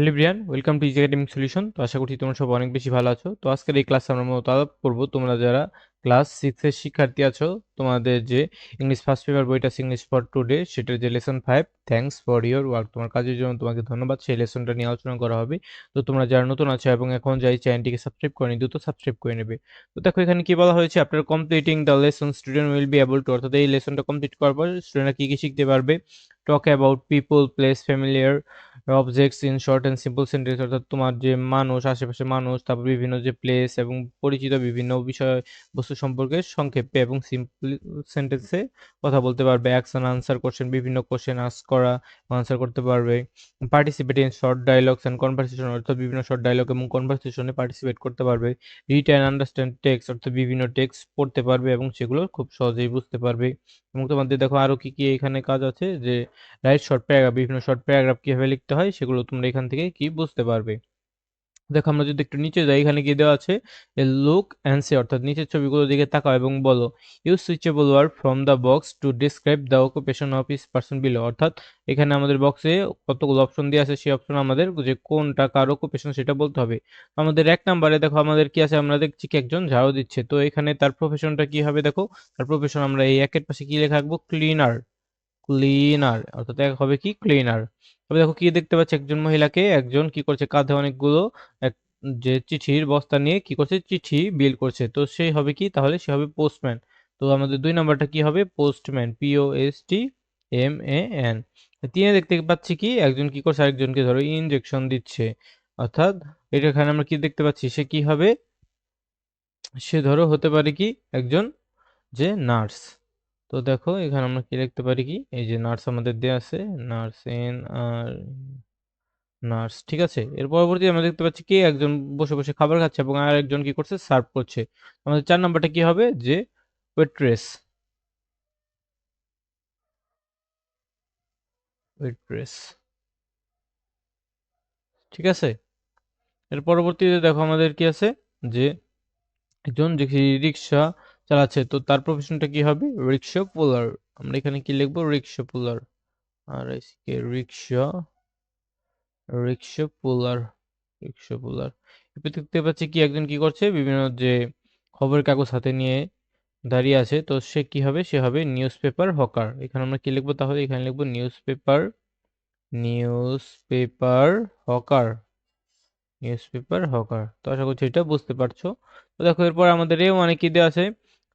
Hello Brian, welcome to easy academic solution. তো আশা করছি তোমরা সব অনেক বেশি ভালো আছো। তো আজকের এই ক্লাসে আমরা মূলত আলাপ করব তোমরা যারা ক্লাস সিক্সের শিক্ষার্থী আছো, তোমাদের যে ইংলিশ ফার্স্ট পেপার বইটা ইংলিশ ফর টুডে সেটার যে lesson five thanks for your work তোমার কাজের জন্য তোমাকে ধন্যবাদ, সেই লেসনটা নিয়ে আলোচনা করা হবে। তো তোমরা যারা নতুন আছো এবং এখন যাই চ্যানেলটিকে সাবস্ক্রাইব করেনি, দ্রুত সাবস্ক্রাইব করে নেবে। তো দেখো এখানে কি বলা হয়েছে আপনার completing the lesson student will be able to অর্থাৎ এই লেসনটা কমপ্লিট করার পর স্টুডেন্টরা কি কি শিখতে পারবে? Talk about people place familiar objects in short and simple sentence অর্থাৎ তোমার যে মানুষ আশেপাশে মানুষ, তারপর বিভিন্ন যে প্লেস এবং পরিচিত বিভিন্ন বিষয় সম্পর্কে সংক্ষেপে এবং সিম্পল সেন্টেন্সে কথা বলতে পারবে। অ্যাকশন আনসার কোশ্চেন বিভিন্ন কোশ্চেন আস্ক করা আনসার করতে পারবে। Participate in short dialogs and conversation অর্থাৎ বিভিন্ন শর্ট ডায়লগ এবং কনভারসেশনে পার্টিসিপেট করতে পারবে। রিড অ্যান্ড আন্ডারস্ট্যান্ড টেক্সট অর্থাৎ বিভিন্ন টেক্সট পড়তে পারবে এবং সেগুলো খুব সহজেই বুঝতে পারবে। এবং তোমাদের দেখো আরও কী কী এখানে কাজ আছে যে রাইট শর্ট প্যারাগ্রাফ বিভিন্ন শর্ট প্যারাগ্রাফ কীভাবে লিখতে হয় সেগুলো তোমরা এখান থেকে কি বুঝতে পারবে। দেখো আমরা যদি একটু নিচে যাই, এখানে কি দেওয়া আছে? লুক অ্যান্ড সে অর্থাৎ নিচের ছবিগুলো দিকে তাকাও এবং বলো use suitable word from the box to describe the occupation of each person below অর্থাৎ এখানে আমাদের বক্সে কতগুলো অপশন দিয়ে আছে, সেই অপশন আমাদের যে কোনটা কার অকুপেশন সেটা বলতে হবে। আমাদের এক নাম্বারে দেখো আমাদের কি আছে, আমরা দেখছি কি একজন ঝাড়ু দিচ্ছে। তো এখানে তার প্রফেশনটা কি হবে দেখো, তার প্রফেশন আমরা এই একের পাশে কি লেখা রাখব? ক্লিনার ক্লিনার অর্থাৎ এক হবে কি? ক্লিনার তবে দেখো কি দেখতে পাচ্ছি? একজন মহিলাকে একজন কি করছে? কাঁধে অনেকগুলো এক, যে চিঠির বস্তা নিয়ে কি করছে? চিঠি বিল করছে। তো সেই হবে কি? তাহলে সে হবে পোস্টম্যান তো আমাদের দুই নাম্বারটা কি হবে? Postman P O S T M A N তিনে দেখতে পাচ্ছি কি? একজন কি করছে? আরেকজনকে ধরো ইনজেকশন দিচ্ছে। অর্থাৎ এটা এখানে আমরা কি দেখতে পাচ্ছি? সে কি হবে? সে ধরো হতে পারে কি? একজন যে নার্স। তো দেখো, এখানে আমরা কি লিখতে পারি কি? এই যে নার্স আমাদের দেওয়া আছে নার্স এন আর নার্স ঠিক আছে? এর পরবর্তী আমরা দেখতে পাচ্ছি কি? একজন বসে বসে খাবার খাচ্ছে এবং আর একজন কি করছে? সার্ভ করছে। আমাদের চার নাম্বারটা কি হবে? যে ওয়েট্রেস ওয়েট্রেস ঠিক আছে? এর পরবর্তীতে দেখো আমাদের কি আছে? যে একজন রিক্সা চালাচ্ছে। তো তার প্রফেশনটা কি হবে? রিক্সা পুলার আমরা এখানে কি লিখব? রিক্সা পুলার আর এসকে রিক্সা রিক্সা পুলার রিক্সা পুলার দেখতে পাচ্ছি কি? একজন কি করছে? বিভিন্ন যে খবরের কাগজ হাতে নিয়ে দাঁড়িয়ে আছে। তো সে কি হবে? সে হবে নিউজ পেপার হকার এখানে আমরা কি লিখব? তাহলে এখানে লিখব newspaper newspaper hawker newspaper hawker তো আশা করছি এটা বুঝতে পারছ। তো দেখো, এরপর আমাদের এও অনেক কি দেওয়া আছে?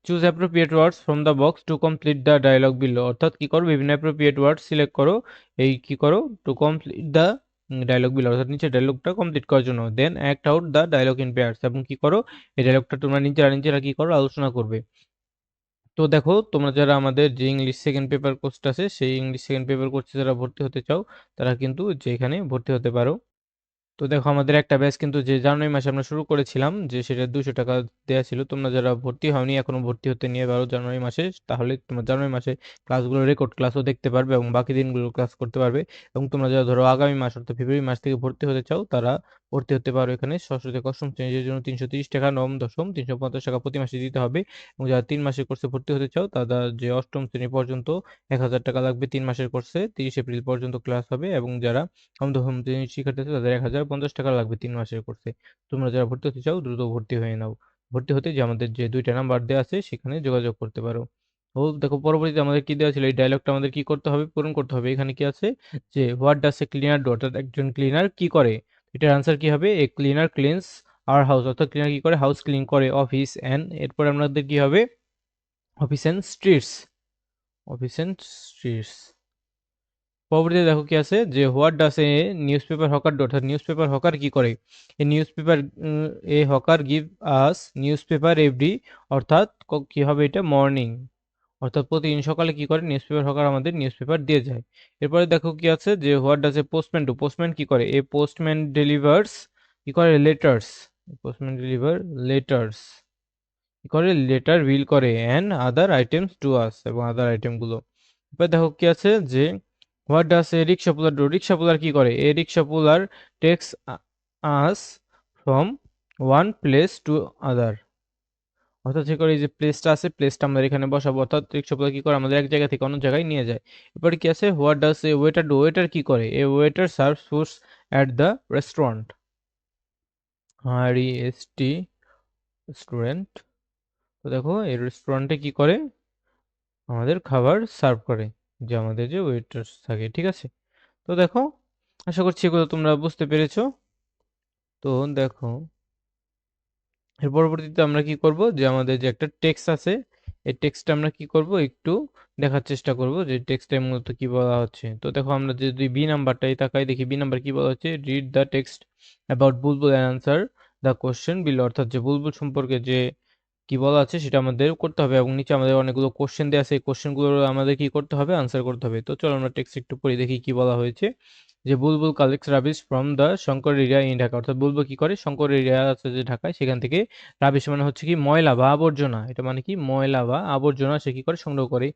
Choose appropriate words from the box to complete the dialog below অর্থাৎ কি করো? বিভিন্ন অ্যাপ্রোপ্রিয়েট ওয়ার্ড সিলেক্ট করো। এই কি করো? To complete the dialog below অর্থাৎ নিচে ডায়লগটা কমপ্লিট করার জন্য। Then act out the dialog in pairs এবং কী করো? এই ডায়লগটা তোমরা নিজেরা নিজেরা কি করো? আলোচনা করবে। তো দেখো, তোমরা যারা আমাদের যে ইংলিশ সেকেন্ড পেপার কোর্সটা আছে, সেই ইংলিশ সেকেন্ড পেপার কোর্সে যারা ভর্তি হতে চাও, তারা কিন্তু যেখানে ভর্তি হতে পারো। তো দেখো আমাদের একটা ব্যাচ কিন্তু যে জানুয়ারি মাসে আমরা শুরু করেছিলাম, যে সেটা দুশো টাকা দেওয়া ছিল। তোমরা যারা ভর্তি হওনি, এখনও ভর্তি হতে নিয়ে বারো জানুয়ারি মাসে। তাহলে তোমরা জানুয়ারি মাসে ক্লাসগুলো রেকর্ড ক্লাসও দেখতে পারবে এবং বাকি দিনগুলো ক্লাস করতে পারবে। এবং তোমরা যারা ধরো আগামী মাস, অর্থাৎ ফেব্রুয়ারি মাস থেকে ভর্তি হতে চাও, তারা ভর্তি হতে পারো এখানে। ষষ্ঠ থেকে অষ্টম শ্রেণির জন্য তিনশো তিরিশ টাকা, নবম, দশম, তিনশো পঞ্চাশ টাকা প্রতি মাসে দিতে হবে। এবং যারা তিন মাসের কোর্সে ভর্তি হতে চাও, তারা যে অষ্টম শ্রেণি পর্যন্ত এক হাজার টাকা লাগবে তিন মাসের কোর্সে তিরিশ এপ্রিল পর্যন্ত ক্লাস হবে এবং যারা নবম দশম শ্রেণির শিক্ষার্থী আছে, তাদের এক হাজার পঞ্চাশ টাকা লাগবে তিন মাসের কোর্সে তোমরা যারা ভর্তি হতে চাও, দ্রুত ভর্তি হয়ে নাও। ভর্তি হতে যে আমাদের যে দুইটা নাম্বার দেওয়া আছে, সেখানে যোগাযোগ করতে পারো। ও দেখো, পরবর্তীতে আমাদের কি দেওয়া ছিল? এই ডায়লগটা আমাদের কি করতে হবে? পূরণ করতে হবে। এখানে কি আছে? যে what does a cleaner do অর্থাৎ একজন ক্লিনার কি করে? এটার আনসার কি হবে? A cleaner cleans our house অর্থাৎ ক্লিনার কি করে? হাউস ক্লিন করে। অফিস অ্যান্ড এরপর আমাদের কি হবে? Office and streets office and streets পরবর্তীতে দেখো কি আছে? যে what does a newspaper hawker do newspaper hawker কি করে? A newspaper a hawker give us newspaper every অর্থাৎ কি হবে এটা? মর্নিং অর্থাৎ প্রতিদিন সকালে কি করে? নিউজ পেপার হকার আমাদের নিউজ পেপার দিয়ে যায়। এরপরে দেখো কি আছে? যে what does a postman do postman কি করে? এ পোস্টম্যান ডেলিভার্স কি করে? লেটার্স পোস্টম্যান ডেলিভার লেটার্স কি করে? লেটার বিল করে and other items to us এবং আদার আইটেমগুলো এরপর দেখো কি আছে? যে what does A rickshaw পুলার do রিক্সা পুলার কি করে? A rickshaw puller takes us from one place to other অর্থাৎ সে করে যে প্লেসটা আছে প্লেসটা আমরা এখানে বসাবো। অর্থাৎ রিক্সা পুলার কি করে? আমাদের এক জায়গা থেকে অন্য জায়গায় নিয়ে যায়। এরপরে কি আছে? What does a waiter do waiter কি করে? A waiter serve foods at the restaurant R E S T restaurant তো দেখো, এই রেস্টুরেন্টে কি করে? আমাদের খাবার সার্ভ করে। যে আমাদের যে ওয়েটার্স থাকে, ঠিক আছে? তো দেখো, আশা করছি এগুলো তোমরা বুঝতে পেরেছ। তো দেখো, এর পরবর্তীতে আমরা কি করব? যে আমাদের যে একটা টেক্সট আছে, এই টেক্সটটা আমরা কি করব? একটু দেখার চেষ্টা করব যে টেক্সটে মূলত কি বলা হচ্ছে। তো দেখো, আমরা যদি বি নাম্বারটাই তাকাই, দেখি বি নাম্বার কি বলা হচ্ছে? Read the text about Bulbul and answer the question below অর্থাৎ যে বুলবুল সম্পর্কে যে কি বলা আছে সেটা আমাদের করতে হবে এবং নিচে আমাদের অনেকগুলো কোশ্চেন দেওয়া আছে। এই কোশ্চেনগুলো আমাদের কি করতে হবে? আনসার করতে হবে। তো চলো আমরা টেক্সট একটু পড়ি, দেখি কি বলা হয়েছে। যে Bulbul collects rubbish from the Shankar area in Dhaka. অর্থাৎ বুলবুল কি করে? শঙ্কর এরিয়া আছে যে ঢাকায়, সেখান থেকে রাবিশ মানে হচ্ছে কি ময়লা বা আবর্জনা। এটা মানে কি? ময়লা বা আবর্জনা সে কি করে? সংগ্রহ করে।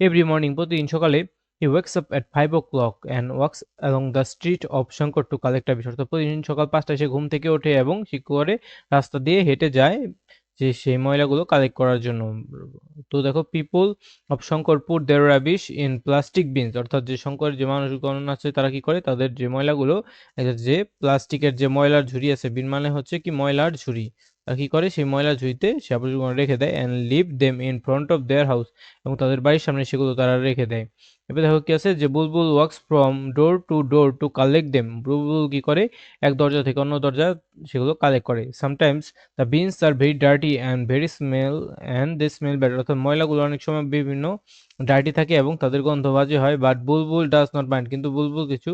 এভরি মর্নিং প্রতিদিন সকালে he wakes up at five o'clock and walks along the street of Shankar to collect rubbish. অর্থাৎ প্রতিদিন সকাল পাঁচটায় সে ঘুম থেকে ওঠে এবং সে করে? রাস্তা দিয়ে হেঁটে যায়। যে সেই ময়লাগুলো কালেক্ট করার জন্য। তো দেখো পিপল অফ শঙ্করপুর দেড় রাবিশ ইন প্লাস্টিক বিনস অর্থাৎ যে শঙ্কর যে মানুষগণ আছে, তারা কি করে? তাদের যে ময়লাগুলো যে প্লাস্টিকের যে ময়লার ঝুড়ি আছে বিন মানে হচ্ছে কি ময়লার ঝুড়ি। তারা কি করে? সেই ময়লা ঝুড়িতে সে আবর্জনা রেখে দেয় and leave them in front of their house এবং তাদের বাড়ির সামনে সেগুলো তারা রেখে দেয়। এবার দেখো কি আছে? যে Bulbul works from door to door to collect them Bulbul কি করে? এক দরজা থেকে অন্য দরজা সেগুলো কালেক্ট করে। Sometimes the bins are very dirty and very smell and they smell bad অর্থাৎ ময়লাগুলো অনেক সময় বিভিন্ন ডার্টি থাকে এবং তাদের গন্ধ বাজে হয় but Bulbul does not mind কিন্তু বুলবুল কিছু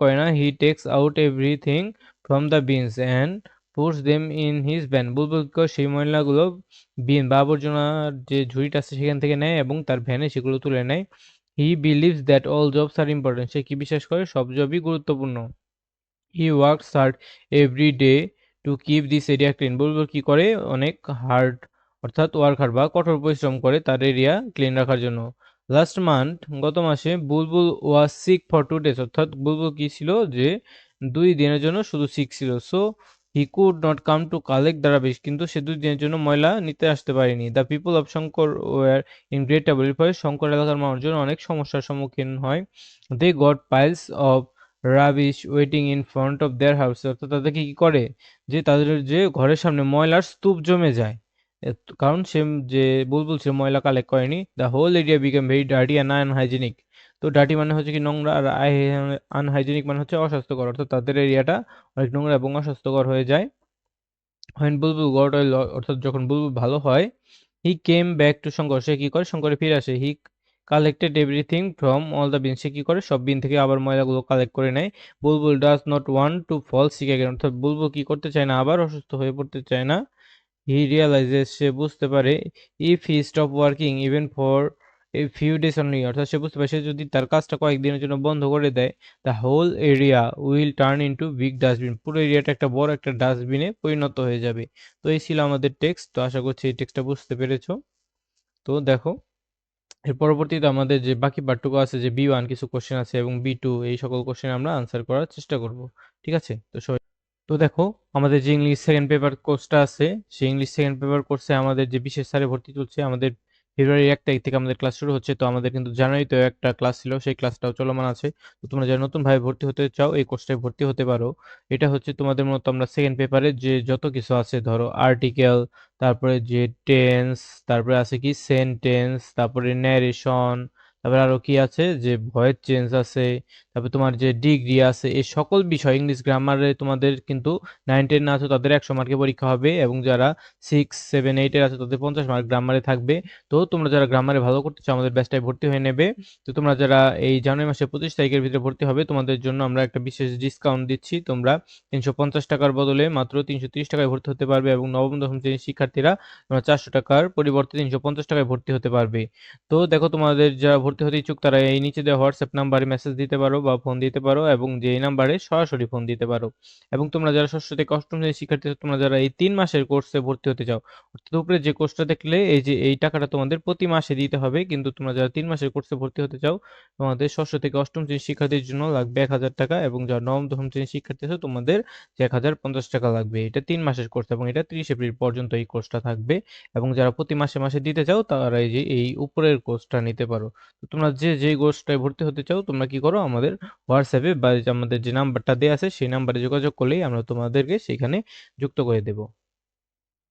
করে না। He takes out everything from the bins and puts them in his van Bulbul কি সেই ময়লাগুলো বিন বা আবর্জনার যে ঝুড়িটা আছে সেখান থেকে নেয় এবং তার ভ্যানে সেগুলো তুলে নেয়। He believes that all jobs are important সে কি বিশ্বাস করে? সব জবই গুরুত্বপূর্ণ। He works hard every day to keep this area clean Bulbul কি করে? অনেক হার্ড অর্থাৎ ওয়ার্ক হার্ড বা কঠোর পরিশ্রম করে তার এরিয়া ক্লিন রাখার জন্য। লাস্ট মান্থ গত মাসে Bulbul was sick for two days অর্থাৎ বুলবুল কি ছিল? যে দুই দিনের জন্য শুধু সিক ছিল। So he could not come to collect the কিন্তু সে দুই দিনের জন্য ময়লা নিতে আসতে পারেনি। The people of Shankar were in great এর ফলে শঙ্কর এলাকার মানুষজন অনেক সমস্যার সম্মুখীন হয়। They got piles of rubbish waiting in front of their house অর্থাৎ তাদেরকে কি করে? যে তাদের যে ঘরের সামনে ময়লার স্তূপ জমে যায়। কারণ সে যে বুলবুল, সে ময়লা কালেক্ট করেনি। The whole area became very dirty and unhygienic তো ডার্টি মানে হচ্ছে কি নোংরা আর আনহাইজেনিক মানে হচ্ছে অস্বাস্থ্যকর, অর্থাৎ তাদের এরিয়াটা অনেক নোংরা এবং অস্বাস্থ্যকর হয়ে যায়। হোয়েন বুলবুল গট অয়েল অর্থাৎ যখন বুলবুল ভালো হয় he came back to Shankar সে কী করে? শঙ্করে ফিরে আসে। He collected everything from all the bin সে কী করে? সব বিন থেকে আবার ময়লাগুলো কালেক্ট করে নেয়। Bulbul does not want to fall sick again অর্থাৎ বুলবুল কী করতে চায় না? আবার অসুস্থ হয়ে পড়তে চায় না। হি রিয়ালাইজেস সে বুঝতে পারে if he stop working even for a few days only অর্থাৎ সে বুঝতে পারে, সে যদি তার কাজটা কয়েকদিনের জন্য বন্ধ করে দেয় the whole area will turn into big dustbin পুরো এরিয়াটা একটা বড় একটা ডাস্টবিনে পরিণত হয়ে যাবে। তো এই ছিল আমাদের টেক্সট তো আশা করছি এই টেক্সটটা বুঝতে পেরেছ। তো দেখো, এর পরবর্তীতে আমাদের যে বাকি পার্টটুকু আছে, যে বি ওয়ান কিছু কোশ্চেন আছে এবং বি টু এই সকল কোশ্চেন আমরা আনসার করার চেষ্টা করব। ঠিক আছে? তো তো দেখো, আমাদের যে ইংলিশ সেকেন্ড পেপার কোর্সটা আছে, সেই ইংলিশ সেকেন্ড পেপার কোর্সে আমাদের যে বিশেষ স্যারে ভর্তি চলছে, আমাদের ফেব্রুয়ারি এক তারিখ থেকে আমাদের ক্লাস শুরু হচ্ছে। তো আমাদের কিন্তু জানুয়ারিতেও একটা ক্লাস ছিল, সেই ক্লাসটাও চলমান আছে। তো তোমরা যারা নতুনভাবে ভর্তি হতে চাও, এই কোর্সটায় ভর্তি হতে পারো। এটা হচ্ছে তোমাদের মতো আমরা সেকেন্ড পেপারে যে যত কিছু আছে, ধরো আর্টিকেল তারপরে যে টেন্স তারপরে আছে কি সেন্টেন্স তারপরে ন্যারেশন তারপরে আরও কি আছে? যে ভয়েস চেঞ্জ আছে, তারপরে তোমার যে ডিগ্রি আছে, এই সকল বিষয়, ইংলিশ গ্রামারে তোমাদের কিন্তু নাইন, টেন আছে, তাদের একশো মার্কের পরীক্ষা হবে এবং যারা সিক্স, সেভেন এইটের আছে, তাদের পঞ্চাশ মার্ক গ্রামারে থাকবে। তো তোমরা যারা গ্রামারে ভালো করতে চাও, আমাদের ব্যাচটায় ভর্তি হয়ে নেবে। তো তোমরা যারা এই জানুয়ারি মাসে পঁচিশ তারিখের ভিতরে ভর্তি হবে, তোমাদের জন্য আমরা একটা বিশেষ ডিসকাউন্ট দিচ্ছি। তোমরা তিনশো পঞ্চাশ টাকার বদলে মাত্র তিনশো তিরিশ টাকায় ভর্তি হতে পারবে এবং নবম, দশম শ্রেণির শিক্ষার্থীরা তোমরা চারশো টাকার পরিবর্তে তিনশো পঞ্চাশ টাকায় ভর্তি হতে পারবে। তো দেখো তোমাদের যারা ভর্তি হতে ইচ্ছুক, তারা এই নিচে দেওয়া হোয়াটসঅ্যাপ নাম্বারে মেসেজ দিতে পারো বা ফোন দিতে পারো এবং যে নাম্বারে সরাসরি ফোন দিতে পারো। এবং তোমরা যারা ষষ্ঠ থেকে অষ্টম শ্রেণির শিক্ষার্থী, তোমরা যারা এই তিন মাসের কোর্সে ভর্তি হতে চাও, অর্থাৎ উপরে যে কোর্সটা দেখলে, এই যে এই টাকাটা তোমাদের প্রতি মাসে দিতে হবে, কিন্তু তোমরা যারা তিন মাসের কোর্সে ভর্তি হতে চাও, তোমাদের ষষ্ঠ থেকে অষ্টম শ্রেণির শিক্ষার্থীর জন্য লাগবে এক হাজার টাকা এবং যারা নবম, দশম শ্রেণির শিক্ষার্থী আছো, তোমাদের এক হাজার পঞ্চাশ টাকা লাগবে। এটা তিন মাসের কোর্স এবং এটা তিরিশ এপ্রিল পর্যন্ত এই কোর্সটা থাকবে এবং যারা প্রতি মাসে মাসে দিতে চাও, তারা এই যে এই উপরের কোর্সটা নিতে পারো। তোমরা যে যে কোর্সটায় ভর্তি হতে চাও, তোমরা কি করো আমাদের হোয়াটসঅ্যাপে বা আমাদের যে নাম্বারটা দেওয়া আছে, সেই নাম্বারে যোগাযোগ করলেই আমরা তোমাদেরকে সেখানে যুক্ত করে দেব।